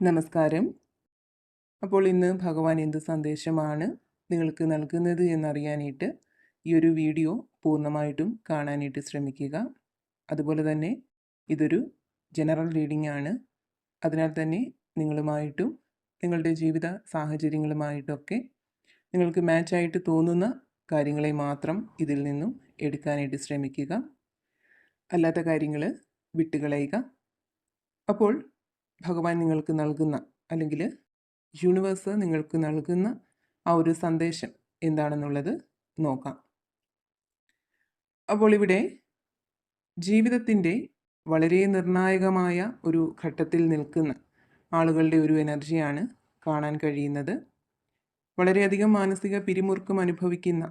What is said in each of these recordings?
നമസ്കാരം. അപ്പോൾ ഇന്ന് ഭഗവാൻ എന്ത് സന്ദേശമാണ് നിങ്ങൾക്ക് നൽകുന്നത് എന്നറിയാനായിട്ട് ഈ ഒരു വീഡിയോ പൂർണമായിട്ടും കാണാനായിട്ട് ശ്രമിക്കുക. അതുപോലെ തന്നെ ഇതൊരു ജനറൽ റീഡിംഗ് ആണ്. അതിനാൽ തന്നെ നിങ്ങളുമായിട്ടും നിങ്ങളുടെ ജീവിത സാഹചര്യങ്ങളുമായിട്ടൊക്കെ നിങ്ങൾക്ക് മാച്ചായിട്ട് തോന്നുന്ന കാര്യങ്ങളെ മാത്രം ഇതിൽ നിന്നും എടുക്കാനായിട്ട് ശ്രമിക്കുക. അല്ലാത്ത കാര്യങ്ങൾ വിട്ടുകളയുക. അപ്പോൾ ഭഗവാൻ നിങ്ങൾക്ക് നൽകുന്ന അല്ലെങ്കിൽ യൂണിവേഴ്സ് നിങ്ങൾക്ക് നൽകുന്ന ആ ഒരു സന്ദേശം എന്താണെന്നുള്ളത് നോക്കാം. അപ്പോൾ ഇവിടെ ജീവിതത്തിന്റെ വളരെ നിർണായകമായ ഒരു ഘട്ടത്തിൽ നിൽക്കുന്ന ആളുകളുടെ ഒരു എനർജിയാണ് കാണാൻ കഴിയുന്നത്. വളരെയധികം മാനസിക പിരിമുറുക്കം അനുഭവിക്കുന്ന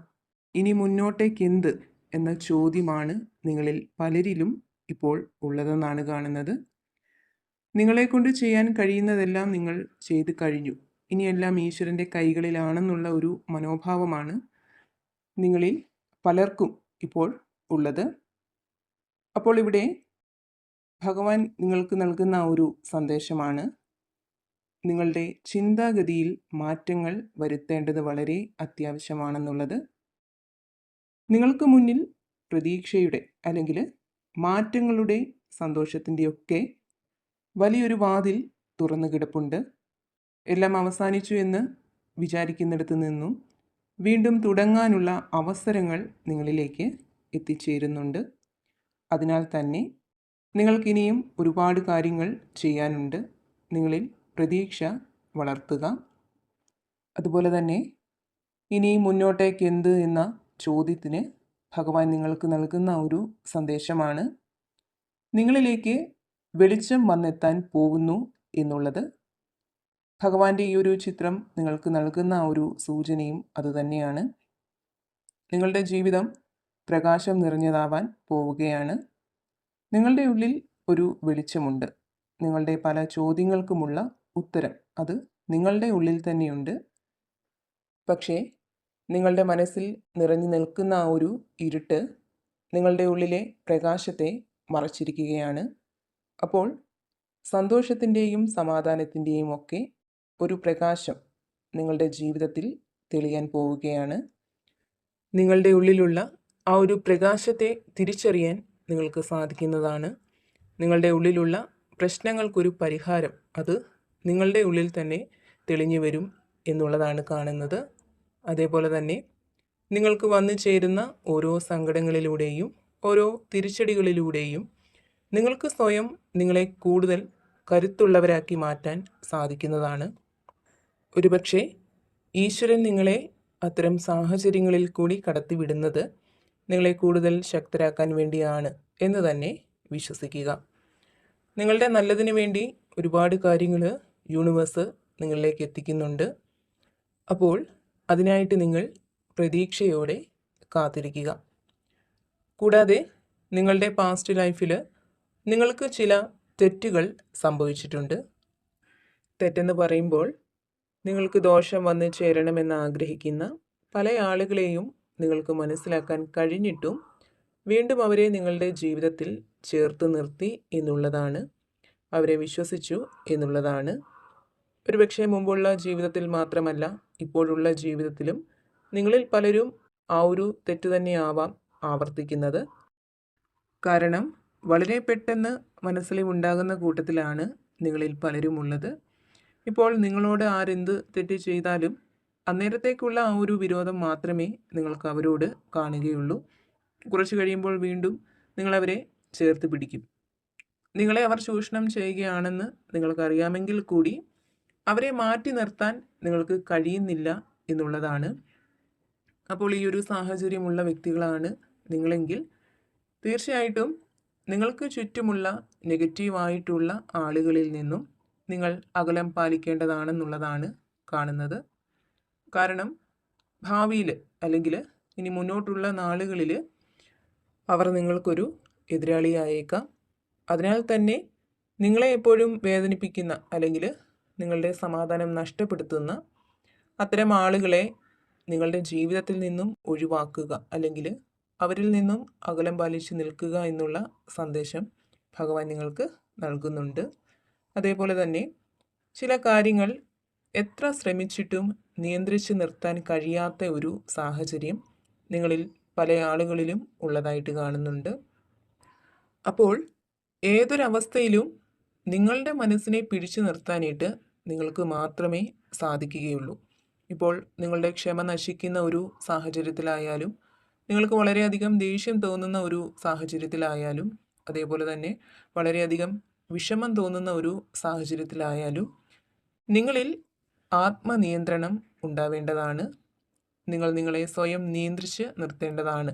ഇനി മുന്നോട്ടേക്ക് എന്ത് എന്ന ചോദ്യമാണ് നിങ്ങളിൽ പലരിലും ഇപ്പോൾ ഉള്ളതെന്നാണ് കാണുന്നത്. നിങ്ങളെക്കൊണ്ട് ചെയ്യാൻ കഴിയുന്നതെല്ലാം നിങ്ങൾ ചെയ്ത് കഴിഞ്ഞു. ഇനിയെല്ലാം ഈശ്വരന്റെ കൈകളിലാണെന്നുള്ള ഒരു മനോഭാവമാണ് നിങ്ങളിൽ പലർക്കും ഇപ്പോൾ ഉള്ളത്. അപ്പോൾ ഇവിടെ ഭഗവാൻ നിങ്ങൾക്ക് നൽകുന്ന ഒരു സന്ദേശമാണ്. നിങ്ങളുടെ ചിന്താഗതിയിൽ മാറ്റങ്ങൾ വരുത്തേണ്ടത് വളരെ അത്യാവശ്യമാണെന്നുള്ളത്. നിങ്ങൾക്ക് മുന്നിൽ പ്രതീക്ഷയുടെ അല്ലെങ്കിൽ മാറ്റങ്ങളുടെ സന്തോഷത്തിന്റെയൊക്കെ വലിയൊരു വാതിൽ തുറന്നു കിടപ്പുണ്ട്. എല്ലാം അവസാനിച്ചു എന്ന് വിചാരിക്കുന്നിടത്ത് നിന്നും വീണ്ടും തുടങ്ങാനുള്ള അവസരങ്ങൾ നിങ്ങളിലേക്ക് എത്തിച്ചേരുന്നുണ്ട്. അതിനാൽ തന്നെ നിങ്ങൾക്കിനിയും ഒരുപാട് കാര്യങ്ങൾ ചെയ്യാനുണ്ട്. നിങ്ങളിൽ പ്രതീക്ഷ വളർത്തുക. അതുപോലെ തന്നെ ഇനിയും മുന്നോട്ടേക്ക് എന്ത് എന്ന ചോദ്യത്തിന് ഭഗവാൻ നിങ്ങൾക്ക് നൽകുന്ന ഒരു സന്ദേശമാണ്. നിങ്ങളിലേക്ക് വെളിച്ചം വന്നെത്താൻ പോകുന്നു എന്നുള്ളത് ഭഗവാന്റെ ഈ ഒരു ചിത്രം നിങ്ങൾക്ക് നൽകുന്ന ആ ഒരു സൂചനയും അതുതന്നെയാണ് നിങ്ങളുടെ ജീവിതം പ്രകാശം നിറഞ്ഞതാവാൻ പോവുകയാണ്. നിങ്ങളുടെ ഉള്ളിൽ ഒരു വെളിച്ചമുണ്ട്. നിങ്ങളുടെ പല ചോദ്യങ്ങൾക്കുമുള്ള ഉത്തരം അത് നിങ്ങളുടെ ഉള്ളിൽ തന്നെയുണ്ട്. പക്ഷേ നിങ്ങളുടെ മനസ്സിൽ നിറഞ്ഞു നിൽക്കുന്ന ആ ഒരു ഇരുട്ട് നിങ്ങളുടെ ഉള്ളിലെ പ്രകാശത്തെ മറച്ചിരിക്കുകയാണ്. അപ്പോൾ സന്തോഷത്തിന്റെയും സമാധാനത്തിന്റെയും ഒക്കെ ഒരു പ്രകാശം നിങ്ങളുടെ ജീവിതത്തിൽ തെളിയാൻ പോവുകയാണ്. നിങ്ങളുടെ ഉള്ളിലുള്ള ആ ഒരു പ്രകാശത്തെ തിരിച്ചറിയാൻ നിങ്ങൾക്ക് സാധിക്കുന്നതാണ്. നിങ്ങളുടെ ഉള്ളിലുള്ള പ്രശ്നങ്ങൾക്കൊരു പരിഹാരം അത് നിങ്ങളുടെ ഉള്ളിൽ തന്നെ തെളിഞ്ഞു വരും എന്നുള്ളതാണ് കാണുന്നത്. അതേപോലെ തന്നെ നിങ്ങൾക്ക് വന്നു ചേരുന്ന ഓരോ സങ്കടങ്ങളിലൂടെയും ഓരോ തിരിച്ചടികളിലൂടെയും നിങ്ങൾക്ക് സ്വയം നിങ്ങളെ കൂടുതൽ കരുത്തുള്ളവരാക്കി മാറ്റാൻ സാധിക്കുന്നതാണ്. ഒരുപക്ഷെ ഈശ്വരൻ നിങ്ങളെ അത്തരം സാഹചര്യങ്ങളിൽ കൂടി കടത്തിവിടുന്നത് നിങ്ങളെ കൂടുതൽ ശക്തരാക്കാൻ വേണ്ടിയാണ് എന്ന് തന്നെ വിശ്വസിക്കുക. നിങ്ങളുടെ നല്ലതിന് വേണ്ടി ഒരുപാട് കാര്യങ്ങൾ യൂണിവേഴ്സ് നിങ്ങളിലേക്ക് എത്തിക്കുന്നുണ്ട്. അപ്പോൾ അതിനായിട്ട് നിങ്ങൾ പ്രതീക്ഷയോടെ കാത്തിരിക്കുക. കൂടാതെ നിങ്ങളുടെ പാസ്റ്റ് ലൈഫിൽ നിങ്ങൾക്ക് ചില തെറ്റുകൾ സംഭവിച്ചിട്ടുണ്ട്. തെറ്റെന്ന് പറയുമ്പോൾ നിങ്ങൾക്ക് ദോഷം വന്ന് ചേരണമെന്ന് ആഗ്രഹിക്കുന്ന പല ആളുകളെയും നിങ്ങൾക്ക് മനസ്സിലാക്കാൻ കഴിഞ്ഞിട്ടും വീണ്ടും അവരെ നിങ്ങളുടെ ജീവിതത്തിൽ ചേർത്ത് നിർത്തി എന്നുള്ളതാണ്. അവരെ വിശ്വസിച്ചു എന്നുള്ളതാണ്. ഒരുപക്ഷെ മുമ്പുള്ള ജീവിതത്തിൽ മാത്രമല്ല ഇപ്പോഴുള്ള ജീവിതത്തിലും നിങ്ങളിൽ പലരും ആ ഒരു തെറ്റ് തന്നെയാവാം ആവർത്തിക്കുന്നത്. കാരണം വളരെ പെട്ടെന്ന് മനസ്സിൽ ഉണ്ടാകുന്ന കൂട്ടത്തിലാണ് നിങ്ങളിൽ പലരും ഉള്ളത് ഇപ്പോൾ നിങ്ങളോട് ആരെന്ത് തെറ്റ് ചെയ്താലും അന്നേരത്തേക്കുള്ള ആ ഒരു വിരോധം മാത്രമേ നിങ്ങൾക്ക് അവരോട് കാണുകയുള്ളൂ. കുറച്ച് കഴിയുമ്പോൾ വീണ്ടും നിങ്ങളവരെ ചേർത്ത് പിടിക്കും. നിങ്ങളെ അവർ ചൂഷണം ചെയ്യുകയാണെന്ന് നിങ്ങൾക്കറിയാമെങ്കിൽ കൂടി അവരെ മാറ്റി നിർത്താൻ നിങ്ങൾക്ക് കഴിയുന്നില്ല എന്നുള്ളതാണ്. അപ്പോൾ ഈ ഒരു സാഹചര്യമുള്ള വ്യക്തികളാണ് നിങ്ങളെങ്കിൽ തീർച്ചയായിട്ടും നിങ്ങൾക്ക് ചുറ്റുമുള്ള നെഗറ്റീവായിട്ടുള്ള ആളുകളിൽ നിന്നും നിങ്ങൾ അകലം പാലിക്കേണ്ടതാണെന്നുള്ളതാണ് കാണുന്നത്. കാരണം ഭാവിയിൽ അല്ലെങ്കിൽ ഇനി മുന്നോട്ടുള്ള നാളുകളിൽ അവർ നിങ്ങൾക്കൊരു എതിരാളിയായേക്കാം. അതിനാൽ തന്നെ നിങ്ങളെ എപ്പോഴും വേദനിപ്പിക്കുന്ന അല്ലെങ്കിൽ നിങ്ങളുടെ സമാധാനം നഷ്ടപ്പെടുത്തുന്ന അത്തരം ആളുകളെ നിങ്ങളുടെ ജീവിതത്തിൽ നിന്നും ഒഴിവാക്കുക അല്ലെങ്കിൽ അവരിൽ നിന്നും അകലം പാലിച്ച് നിൽക്കുക എന്നുള്ള സന്ദേശം ഭഗവാൻ നിങ്ങൾക്ക് നൽകുന്നുണ്ട്. അതേപോലെ തന്നെ ചില കാര്യങ്ങൾ എത്ര ശ്രമിച്ചിട്ടും നിയന്ത്രിച്ച് നിർത്താൻ കഴിയാത്ത ഒരു സാഹചര്യം നിങ്ങളിൽ പല ആളുകളിലും ഉള്ളതായിട്ട് കാണുന്നുണ്ട്. അപ്പോൾ ഏതൊരവസ്ഥയിലും നിങ്ങളുടെ മനസ്സിനെ പിടിച്ചു നിർത്താനായിട്ട് നിങ്ങൾക്ക് മാത്രമേ സാധിക്കുകയുള്ളൂ. ഇപ്പോൾ നിങ്ങളുടെ ക്ഷമ നശിക്കുന്ന ഒരു സാഹചര്യത്തിലായാലും നിങ്ങൾക്ക് വളരെയധികം ദേഷ്യം തോന്നുന്ന ഒരു സാഹചര്യത്തിലായാലും അതേപോലെ തന്നെ വളരെയധികം വിഷമം തോന്നുന്ന ഒരു സാഹചര്യത്തിലായാലും നിങ്ങളിൽ ആത്മനിയന്ത്രണം ഉണ്ടാവേണ്ടതാണ്. നിങ്ങൾ നിങ്ങളെ സ്വയം നിയന്ത്രിച്ച് നിർത്തേണ്ടതാണ്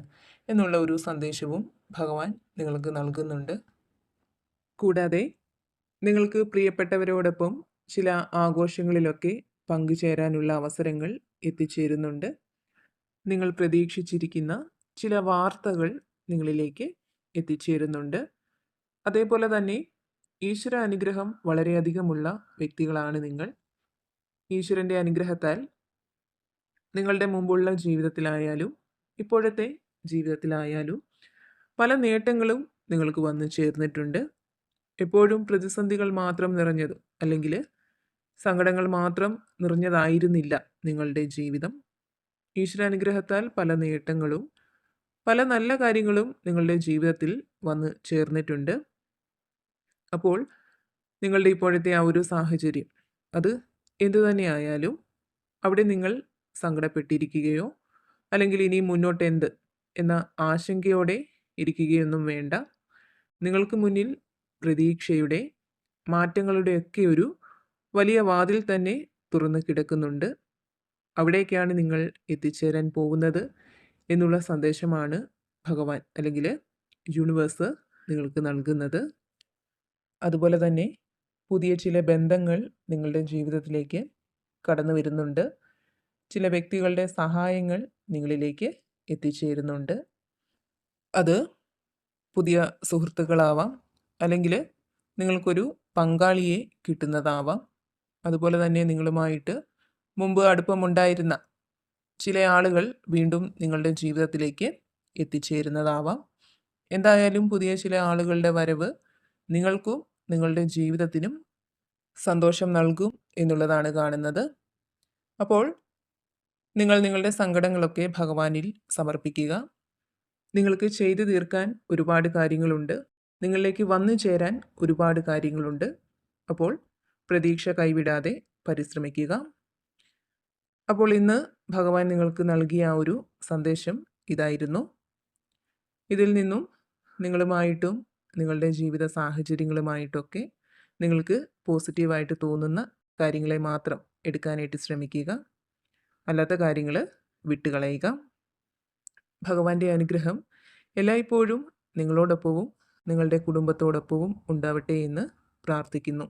എന്നുള്ള ഒരു സന്ദേശവും ഭഗവാൻ നിങ്ങൾക്ക് നൽകുന്നുണ്ട്. കൂടാതെ നിങ്ങൾക്ക് പ്രിയപ്പെട്ടവരോടൊപ്പം ചില ആഘോഷങ്ങളിലൊക്കെ പങ്കുചേരാനുള്ള അവസരങ്ങൾ എത്തിച്ചേരുന്നുണ്ട്. നിങ്ങൾ പ്രതീക്ഷിച്ചിരിക്കുന്ന ചില വാർത്തകൾ നിങ്ങളിലേക്ക് എത്തിച്ചേരുന്നുണ്ട്. അതേപോലെ തന്നെ ഈശ്വര അനുഗ്രഹം വളരെയധികമുള്ള വ്യക്തികളാണ് നിങ്ങൾ. ഈശ്വരന്റെ അനുഗ്രഹത്താൽ നിങ്ങളുടെ മുമ്പുള്ള ജീവിതത്തിലായാലും ഇപ്പോഴത്തെ ജീവിതത്തിലായാലും പല നേട്ടങ്ങളും നിങ്ങൾക്ക് വന്നു ചേർന്നിട്ടുണ്ട്. എപ്പോഴും പ്രതിസന്ധികൾ മാത്രം നിറഞ്ഞത് അല്ലെങ്കിൽ സങ്കടങ്ങൾ മാത്രം നിറഞ്ഞതായിരുന്നില്ല നിങ്ങളുടെ ജീവിതം. ഈശ്വരാനുഗ്രഹത്താൽ പല നേട്ടങ്ങളും പല നല്ല കാര്യങ്ങളും നിങ്ങളുടെ ജീവിതത്തിൽ വന്ന് ചേർന്നിട്ടുണ്ട്. അപ്പോൾ നിങ്ങളുടെ ഇപ്പോഴത്തെ ആ ഒരു സാഹചര്യം അത് എന്തു തന്നെയായാലും അവിടെ നിങ്ങൾ സങ്കടപ്പെട്ടിരിക്കുകയോ അല്ലെങ്കിൽ ഇനി മുന്നോട്ട് എന്ത് എന്ന ആശങ്കയോടെ ഇരിക്കുകയൊന്നും വേണ്ട. നിങ്ങൾക്ക് മുന്നിൽ പ്രതീക്ഷയുടെ മാറ്റങ്ങളുടെയൊക്കെ ഒരു വലിയ വാതിൽ തന്നെ തുറന്നു കിടക്കുന്നുണ്ട്. അവിടേക്കാണ് നിങ്ങൾ എത്തിച്ചേരാൻ പോകുന്നത് എന്നുള്ള സന്ദേശമാണ് ഭഗവാൻ അല്ലെങ്കിൽ യൂണിവേഴ്സ് നിങ്ങൾക്ക് നൽകുന്നത്. അതുപോലെ തന്നെ പുതിയ ചില ബന്ധങ്ങൾ നിങ്ങളുടെ ജീവിതത്തിലേക്ക് കടന്നു വരുന്നുണ്ട്. ചില വ്യക്തികളുടെ സഹായങ്ങൾ നിങ്ങളിലേക്ക് എത്തിച്ചേരുന്നുണ്ട്. അത് പുതിയ സുഹൃത്തുക്കളാവാം അല്ലെങ്കിൽ നിങ്ങൾക്കൊരു പങ്കാളിയെ കിട്ടുന്നതാവാം. അതുപോലെ തന്നെ നിങ്ങളുമായിട്ട് മുമ്പ് അടുപ്പമുണ്ടായിരുന്ന ചില ആളുകൾ വീണ്ടും നിങ്ങളുടെ ജീവിതത്തിലേക്ക് എത്തിച്ചേരുന്നതാവാം. എന്തായാലും പുതിയ ചില ആളുകളുടെ വരവ് നിങ്ങൾക്കും നിങ്ങളുടെ ജീവിതത്തിനും സന്തോഷം നൽകും എന്നുള്ളതാണ് കാണുന്നത്. അപ്പോൾ നിങ്ങൾ നിങ്ങളുടെ സങ്കടങ്ങളൊക്കെ ഭഗവാനിൽ സമർപ്പിക്കുക. നിങ്ങൾക്ക് ചെയ്തു തീർക്കാൻ ഒരുപാട് കാര്യങ്ങളുണ്ട്. നിങ്ങളിലേക്ക് വന്നു ചേരാൻ ഒരുപാട് കാര്യങ്ങളുണ്ട്. അപ്പോൾ പ്രതീക്ഷ കൈവിടാതെ പരിശ്രമിക്കുക. അപ്പോൾ ഇന്ന് ഭഗവാൻ നിങ്ങൾക്ക് നൽകിയ ആ ഒരു സന്ദേശം ഇതായിരുന്നു. ഇതിൽ നിന്നും നിങ്ങളുമായിട്ടും നിങ്ങളുടെ ജീവിത സാഹചര്യങ്ങളുമായിട്ടൊക്കെ നിങ്ങൾക്ക് പോസിറ്റീവായിട്ട് തോന്നുന്ന കാര്യങ്ങളെ മാത്രം എടുക്കാനായിട്ട് ശ്രമിക്കുക. അല്ലാത്ത കാര്യങ്ങൾ വിട്ടുകളയുക. ഭഗവാന്റെ അനുഗ്രഹം എല്ലായ്പ്പോഴും നിങ്ങളോടൊപ്പവും നിങ്ങളുടെ കുടുംബത്തോടൊപ്പവും ഉണ്ടാവട്ടെ എന്ന് പ്രാർത്ഥിക്കുന്നു.